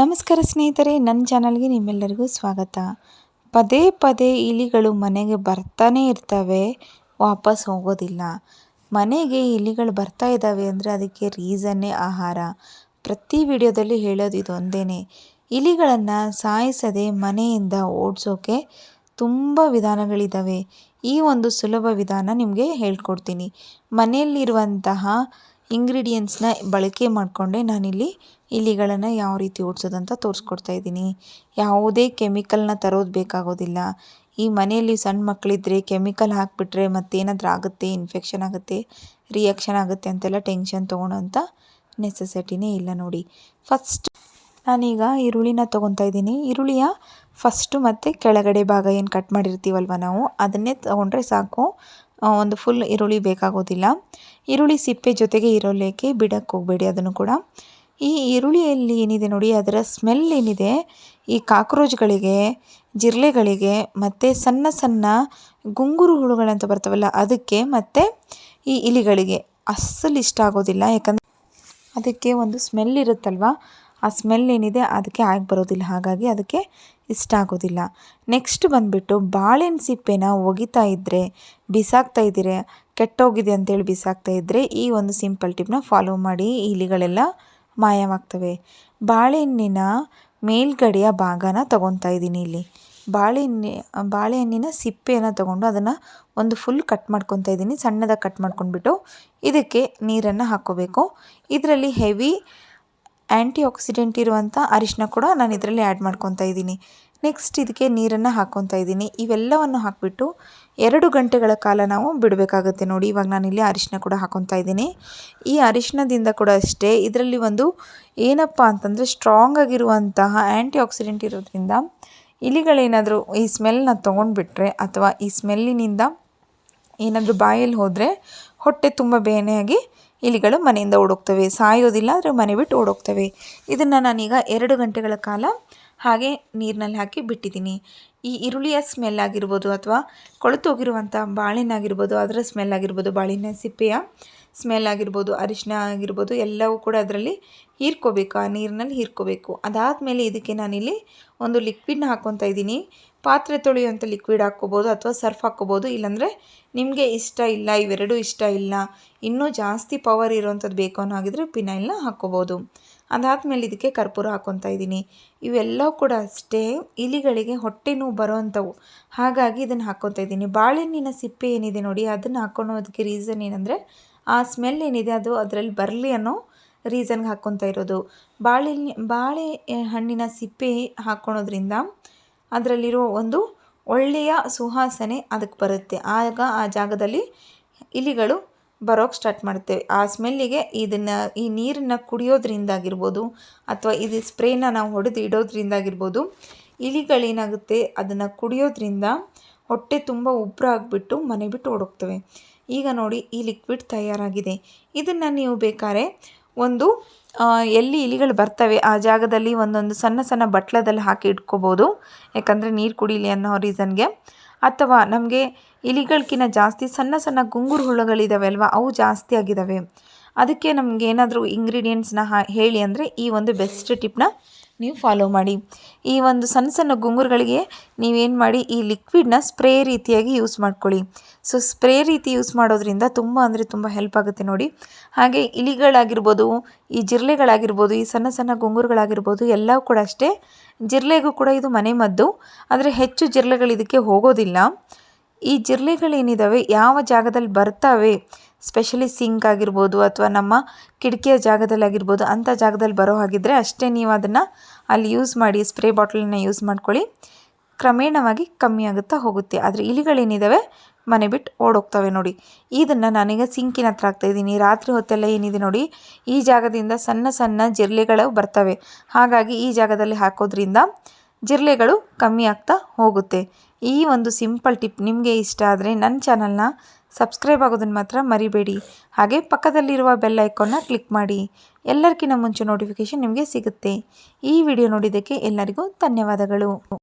ನಮಸ್ಕಾರ ಸ್ನೇಹಿತರೆ, ನನ್ನ ಚಾನಲ್ಗೆ ನಿಮ್ಮೆಲ್ಲರಿಗೂ ಸ್ವಾಗತ. ಪದೇ ಪದೇ ಇಲಿಗಳು ಮನೆಗೆ ಬರ್ತಾನೆ ಇರ್ತವೆ, ವಾಪಸ್ ಹೋಗೋದಿಲ್ಲ. ಮನೆಗೆ ಇಲಿಗಳು ಬರ್ತಾ ಇದ್ದಾವೆ ಅಂದರೆ ಅದಕ್ಕೆ ರೀಸನ್ನೇ ಆಹಾರ. ಪ್ರತಿ ವಿಡಿಯೋದಲ್ಲಿ ಹೇಳೋದು ಇದೊಂದೇ ಇಲಿಗಳನ್ನು ಸಾಯಿಸದೆ ಮನೆಯಿಂದ ಓಡಿಸೋಕೆ ತುಂಬ ವಿಧಾನಗಳಿದ್ದಾವೆ ಈ ಒಂದು ಸುಲಭ ವಿಧಾನ ನಿಮಗೆ ಹೇಳ್ಕೊಡ್ತೀನಿ. ಮನೆಯಲ್ಲಿರುವಂತಹ ಇಂಗ್ರೀಡಿಯೆಂಟ್ಸ್ನ ಬಳಕೆ ಮಾಡಿಕೊಂಡೆ ನಾನಿಲ್ಲಿ ಇಲಿಗಳನ್ನು ಯಾವ ರೀತಿ ಓಡಿಸೋದಂತ ತೋರಿಸ್ಕೊಡ್ತಾ ಇದ್ದೀನಿ. ಯಾವುದೇ ಕೆಮಿಕಲ್ನ ತರೋದು ಬೇಕಾಗೋದಿಲ್ಲ. ಈ ಮನೆಯಲ್ಲಿ ಸಣ್ಣ ಮಕ್ಕಳಿದ್ರೆ ಕೆಮಿಕಲ್ ಹಾಕಿಬಿಟ್ರೆ ಮತ್ತೇನಾದರೂ ಆಗುತ್ತೆ ಇನ್ಫೆಕ್ಷನ್ ಆಗುತ್ತೆ ರಿಯಾಕ್ಷನ್ ಆಗುತ್ತೆ ಅಂತೆಲ್ಲ ಟೆನ್ಷನ್ ತೊಗೊಳೋಂಥ ನೆಸೆಸಿಟಿನೇ ಇಲ್ಲ ನೋಡಿ. ಫಸ್ಟ್ ನಾನೀಗ ಈರುಳ್ಳಿನ ತೊಗೊತಾ ಇದ್ದೀನಿ. ಈರುಳ್ಳಿಯ ಫಸ್ಟು ಮತ್ತು ಕೆಳಗಡೆ ಭಾಗ ಏನು ಕಟ್ ಮಾಡಿರ್ತೀವಲ್ವ ನಾವು, ಅದನ್ನೇ ತೊಗೊಂಡ್ರೆ ಸಾಕು. ಒಂದು ಫುಲ್ ಈರುಳ್ಳಿ ಬೇಕಾಗೋದಿಲ್ಲ. ಈರುಳ್ಳಿ ಸಿಪ್ಪೆ ಜೊತೆಗೆ ಇರೋಲೇಕೆ ಬಿಡಕ್ಕೆ ಹೋಗಬೇಡಿ ಅದನ್ನು ಕೂಡ. ಈ ಈರುಳ್ಳಿಯಲ್ಲಿ ಏನಿದೆ ನೋಡಿ, ಅದರ ಸ್ಮೆಲ್ ಏನಿದೆ, ಈ ಕಾಕ್ರೋಚ್ಗಳಿಗೆ ಜಿರಳೆಗಳಿಗೆ ಮತ್ತು ಸಣ್ಣ ಸಣ್ಣ ಗುಂಗುರು ಹುಳುಗಳಂತ ಬರ್ತಾವಲ್ಲ, ಅದಕ್ಕೆ ಮತ್ತು ಈ ಇಲಿಗಳಿಗೆ ಅಸಲು ಇಷ್ಟ ಆಗೋದಿಲ್ಲ. ಯಾಕಂದರೆ ಅದಕ್ಕೆ ಒಂದು ಸ್ಮೆಲ್ ಇರುತ್ತಲ್ವ? ಆ ಸ್ಮೆಲ್ ಏನಿದೆ ಅದಕ್ಕೆ ಆಗಿ ಬರೋದಿಲ್ಲ. ಹಾಗಾಗಿ ಅದಕ್ಕೆ ಇಷ್ಟ ಆಗೋದಿಲ್ಲ. ನೆಕ್ಸ್ಟ್ ಬಂದುಬಿಟ್ಟು ಬಾಳೆಹಣ್ಣು ಸಿಪ್ಪೆನ ಒಗಿತಾ ಇದ್ದರೆ ಬಿಸಾಕ್ತಾ ಇದ್ದೀರಿ ಕೆಟ್ಟೋಗಿದೆ ಅಂತೇಳಿ ಬಿಸಾಕ್ತಾ ಇದ್ದರೆ ಈ ಒಂದು ಸಿಂಪಲ್ ಟಿಪ್ನ ಫಾಲೋ ಮಾಡಿ ಇಲಿಗಳೆಲ್ಲ ಮಾಯವಾಗ್ತವೆ. ಬಾಳೆಹಣ್ಣಿನ ಮೇಲ್ಗಡೆಯ ಭಾಗನ ತಗೊತಾ ಇದ್ದೀನಿ ಇಲ್ಲಿ. ಬಾಳೆಹಣ್ಣಿ, ಬಾಳೆಹಣ್ಣಿನ ಸಿಪ್ಪೆಯನ್ನು ತಗೊಂಡು ಅದನ್ನು ಒಂದು ಫುಲ್ ಕಟ್ ಮಾಡ್ಕೊತಾ ಇದ್ದೀನಿ. ಸಣ್ಣದಾಗಿ ಕಟ್ ಮಾಡ್ಕೊಂಡ್ಬಿಟ್ಟು ಇದಕ್ಕೆ ನೀರನ್ನು ಹಾಕ್ಕೋಬೇಕು. ಇದರಲ್ಲಿ ಹೆವಿ ಆ್ಯಂಟಿ ಆಕ್ಸಿಡೆಂಟ್ ಇರುವಂಥ ಅರಿಶಿನ ಕೂಡ ನಾನು ಇದರಲ್ಲಿ ಆ್ಯಡ್ ಮಾಡ್ಕೊತಾ ಇದ್ದೀನಿ. ನೆಕ್ಸ್ಟ್ ಇದಕ್ಕೆ ನೀರನ್ನು ಹಾಕ್ಕೊತಾ ಇದ್ದೀನಿ. ಇವೆಲ್ಲವನ್ನು ಹಾಕಿಬಿಟ್ಟು ಎರಡು ಗಂಟೆಗಳ ಕಾಲ ನಾವು ಬಿಡಬೇಕಾಗುತ್ತೆ ನೋಡಿ. ಇವಾಗ ನಾನಿಲ್ಲಿ ಅರಿಶಿನ ಕೂಡ ಹಾಕೊತಾ ಇದ್ದೀನಿ. ಈ ಅರಿಶಿನದಿಂದ ಕೂಡ ಅಷ್ಟೇ ಇದರಲ್ಲಿ ಒಂದು ಏನಪ್ಪ ಅಂತಂದರೆ ಸ್ಟ್ರಾಂಗ್ ಆಗಿರುವಂತಹ ಆ್ಯಂಟಿ ಆಕ್ಸಿಡೆಂಟ್ ಇರೋದ್ರಿಂದ ಇಲಿಗಳೇನಾದರೂ ಈ ಸ್ಮೆಲ್ನ ತೊಗೊಂಡ್ಬಿಟ್ರೆ ಅಥವಾ ಈ ಸ್ಮೆಲ್ಲಿನಿಂದ ಏನಾದರೂ ಬಾಯಲ್ಲಿ ಹೋದರೆ ಹೊಟ್ಟೆ ತುಂಬ ಬೇನೆಯಾಗಿ ಇಲಿಗಳು ಮನೆಯಿಂದ ಓಡೋಗ್ತವೆ. ಸಾಯೋದಿಲ್ಲ, ಆದರೆ ಮನೆ ಬಿಟ್ಟು ಓಡೋಗ್ತವೆ. ಇದನ್ನು ನಾನೀಗ ಎರಡು ಗಂಟೆಗಳ ಕಾಲ ಹಾಗೆ ನೀರಿನಲ್ಲಿ ಹಾಕಿ ಬಿಟ್ಟಿದ್ದೀನಿ. ಈ ಈರುಳ್ಳಿಯ ಸ್ಮೆಲ್ ಆಗಿರ್ಬೋದು ಅಥವಾ ಕೊಳೆತೋಗಿರುವಂಥ ಬಾಳೆಹಣ್ಣಾಗಿರ್ಬೋದು ಅದರ ಸ್ಮೆಲ್ ಆಗಿರ್ಬೋದು ಬಾಳೆಹಣ್ಣಿನ ಸಿಪ್ಪೆಯ ಸ್ಮೆಲ್ ಆಗಿರ್ಬೋದು ಅರಿಶಿನ ಆಗಿರ್ಬೋದು, ಎಲ್ಲವೂ ಕೂಡ ಅದರಲ್ಲಿ ಹೀರ್ಕೋಬೇಕು, ಆ ನೀರಿನಲ್ಲಿ ಹೀರ್ಕೋಬೇಕು. ಅದಾದಮೇಲೆ ಇದಕ್ಕೆ ನಾನಿಲ್ಲಿ ಒಂದು ಲಿಕ್ವಿಡ್ನ ಹಾಕ್ಕೊತಾ ಇದ್ದೀನಿ. ಪಾತ್ರೆ ತೊಳೆಯುವಂಥ ಲಿಕ್ವಿಡ್ ಹಾಕ್ಕೋಬೋದು ಅಥವಾ ಸರ್ಫ್ ಹಾಕ್ಕೋಬೋದು. ಇಲ್ಲಾಂದರೆ ನಿಮಗೆ ಇಷ್ಟ ಇಲ್ಲ, ಇವೆರಡೂ ಇಷ್ಟ ಇಲ್ಲ, ಇನ್ನೂ ಜಾಸ್ತಿ ಪವರ್ ಇರೋವಂಥದ್ದು ಬೇಕು ಅನ್ನೋ ಹಾಗಿದ್ರೆ ಪಿನೈಲ್ನ ಹಾಕ್ಕೋಬೋದು. ಅದಾದಮೇಲೆ ಇದಕ್ಕೆ ಕರ್ಪೂರ ಹಾಕ್ಕೊತಾ ಇದ್ದೀನಿ. ಇವೆಲ್ಲವೂ ಕೂಡ ಅಷ್ಟೇ, ಇಲಿಗಳಿಗೆ ಹೊಟ್ಟೆ ನೋವು ಬರೋವಂಥವು. ಹಾಗಾಗಿ ಇದನ್ನು ಹಾಕ್ಕೊತಾ ಇದ್ದೀನಿ. ಬಾಳೆಹಣ್ಣಿನ ಸಿಪ್ಪೆ ಏನಿದೆ ನೋಡಿ, ಅದನ್ನು ಹಾಕ್ಕೊಳೋದಕ್ಕೆ ರೀಸನ್ ಏನಂದರೆ ಆ ಸ್ಮೆಲ್ ಏನಿದೆ ಅದು ಅದರಲ್ಲಿ ಬರಲಿ ಅನ್ನೋ ರೀಸನ್ಗೆ ಹಾಕ್ಕೊತಾ ಇರೋದು. ಬಾಳೆ ಬಾಳೆ ಹಣ್ಣಿನ ಸಿಪ್ಪೆ ಹಾಕ್ಕೊಳೋದ್ರಿಂದ ಅದರಲ್ಲಿರೋ ಒಂದು ಒಳ್ಳೆಯ ಸುಹಾಸನೆ ಅದಕ್ಕೆ ಬರುತ್ತೆ. ಆಗ ಆ ಜಾಗದಲ್ಲಿ ಇಲಿಗಳು ಬರೋಕ್ಕೆ ಸ್ಟಾರ್ಟ್ ಮಾಡ್ತೇವೆ ಆ ಸ್ಮೆಲ್ಲಿಗೆ ಇದನ್ನು, ಈ ನೀರನ್ನು ಕುಡಿಯೋದ್ರಿಂದಾಗಿರ್ಬೋದು ಅಥವಾ ಇದು ಸ್ಪ್ರೇನ ನಾವು ಹೊಡೆದು ಇಡೋದ್ರಿಂದಾಗಿರ್ಬೋದು ಇಲಿಗಳೇನಾಗುತ್ತೆ, ಅದನ್ನು ಕುಡಿಯೋದ್ರಿಂದ ಹೊಟ್ಟೆ ತುಂಬ ಉಬ್ಬರ ಆಗಿಬಿಟ್ಟು ಮನೆ ಬಿಟ್ಟು ಓಡೋಗ್ತವೆ. ಈಗ ನೋಡಿ ಈ ಲಿಕ್ವಿಡ್ ತಯಾರಾಗಿದೆ. ಇದನ್ನು ನೀವು ಬೇಕಾದ್ರೆ ಒಂದು ಎಲ್ಲಿ ಇಲಿಗಳು ಬರ್ತವೆ, ಆ ಜಾಗದಲ್ಲಿ ಒಂದೊಂದು ಸಣ್ಣ ಸಣ್ಣ ಬಟ್ಲದಲ್ಲಿ ಹಾಕಿ ಇಟ್ಕೋಬೋದು. ಯಾಕಂದರೆ ನೀರು ಕುಡಿಲಿ ಅನ್ನೋ ರೀಸನ್ಗೆ ಅಥವಾ ನಮಗೆ ಇಲಿಗಳಿಗಿಂತ ಜಾಸ್ತಿ ಸಣ್ಣ ಸಣ್ಣ ಗುಂಗುರು ಹುಳುಗಳಿದ್ದಾವೆ ಅವು ಜಾಸ್ತಿ ಆಗಿದ್ದಾವೆ ಅದಕ್ಕೆ ನಮಗೇನಾದರೂ ಇಂಗ್ರೀಡಿಯೆಂಟ್ಸ್ನ ಹೇಳಿ ಅಂದರೆ ಈ ಒಂದು ಬೆಸ್ಟ್ ಟಿಪ್ನ ನೀವು ಫಾಲೋ ಮಾಡಿ. ಈ ಒಂದು ಸಣ್ಣ ಸಣ್ಣ ಗುಂಗುರುಗಳಿಗೆ ನೀವೇನು ಮಾಡಿ ಈ ಲಿಕ್ವಿಡ್ನ ಸ್ಪ್ರೇ ರೀತಿಯಾಗಿ ಯೂಸ್ ಮಾಡ್ಕೊಳ್ಳಿ. ಸೊ ಸ್ಪ್ರೇ ರೀತಿ ಯೂಸ್ ಮಾಡೋದ್ರಿಂದ ತುಂಬ ಅಂದರೆ ತುಂಬ ಹೆಲ್ಪ್ ಆಗುತ್ತೆ ನೋಡಿ. ಹಾಗೆ ಇಲಿಗಳಾಗಿರ್ಬೋದು, ಈ ಜಿರಲೆಗಳಾಗಿರ್ಬೋದು, ಈ ಸಣ್ಣ ಸಣ್ಣ ಗುಂಗುರುಗಳಾಗಿರ್ಬೋದು, ಎಲ್ಲವೂ ಕೂಡ ಅಷ್ಟೇ. ಜಿರಲೆಗೂ ಕೂಡ ಇದು ಮನೆ ಮದ್ದು. ಆದರೆ ಹೆಚ್ಚು ಜಿರಳೆಗಳು ಇದಕ್ಕೆ ಹೋಗೋದಿಲ್ಲ. ಈ ಜಿರಳೆಗಳೇನಿದ್ದಾವೆ ಯಾವ ಜಾಗದಲ್ಲಿ ಬರ್ತಾವೆ ಸ್ಪೆಷಲಿ ಸಿಂಕ್ ಆಗಿರ್ಬೋದು ಅಥವಾ ನಮ್ಮ ಕಿಟಕಿಯ ಜಾಗದಲ್ಲಿ ಆಗಿರ್ಬೋದು ಅಂಥ ಜಾಗದಲ್ಲಿ ಬರೋ ಹಾಗಿದ್ದರೆ ಅಷ್ಟೇ ನೀವು ಅದನ್ನು ಅಲ್ಲಿ ಯೂಸ್ ಮಾಡಿ ಸ್ಪ್ರೇ ಬಾಟಲನ್ನ ಯೂಸ್ ಮಾಡ್ಕೊಳ್ಳಿ. ಕ್ರಮೇಣವಾಗಿ ಕಮ್ಮಿ ಆಗುತ್ತಾ ಹೋಗುತ್ತೆ. ಆದರೆ ಇಲಿಗಳೇನಿದ್ದಾವೆ ಮನೆ ಬಿಟ್ಟು ಓಡೋಗ್ತವೆ ನೋಡಿ. ಇದನ್ನು ನಾನೀಗ ಸಿಂಕಿನ ಹತ್ರ ಹಾಕ್ತಾಯಿದ್ದೀನಿ ರಾತ್ರಿ ಹೊತ್ತೆಲ್ಲ ಏನಿದೆ ನೋಡಿ? ಈ ಜಾಗದಿಂದ ಸಣ್ಣ ಸಣ್ಣ ಜಿರಲೆಗಳು ಬರ್ತವೆ. ಹಾಗಾಗಿ ಈ ಜಾಗದಲ್ಲಿ ಹಾಕೋದ್ರಿಂದ ಜಿರಲೆಗಳು ಕಮ್ಮಿ ಆಗ್ತಾ ಹೋಗುತ್ತೆ. ಈ ಒಂದು ಸಿಂಪಲ್ ಟಿಪ್ ನಿಮಗೆ ಇಷ್ಟ ಆದರೆ ನನ್ನ ಚಾನಲ್ನ ಸಬ್ಸ್ಕ್ರೈಬ್ ಆಗೋದನ್ನು ಮಾತ್ರ ಮರಿಬೇಡಿ. ಹಾಗೆ ಪಕ್ಕದಲ್ಲಿರುವ ಬೆಲ್ ಐಕಾನ್ನ ಕ್ಲಿಕ್ ಮಾಡಿ. ಎಲ್ಲರಿಗಿಂತ ಮುಂಚೆ ನೋಟಿಫಿಕೇಷನ್ ನಿಮಗೆ ಸಿಗುತ್ತೆ. ಈ ವಿಡಿಯೋ ನೋಡಿದ್ದಕ್ಕೆ ಎಲ್ಲರಿಗೂ ಧನ್ಯವಾದಗಳು.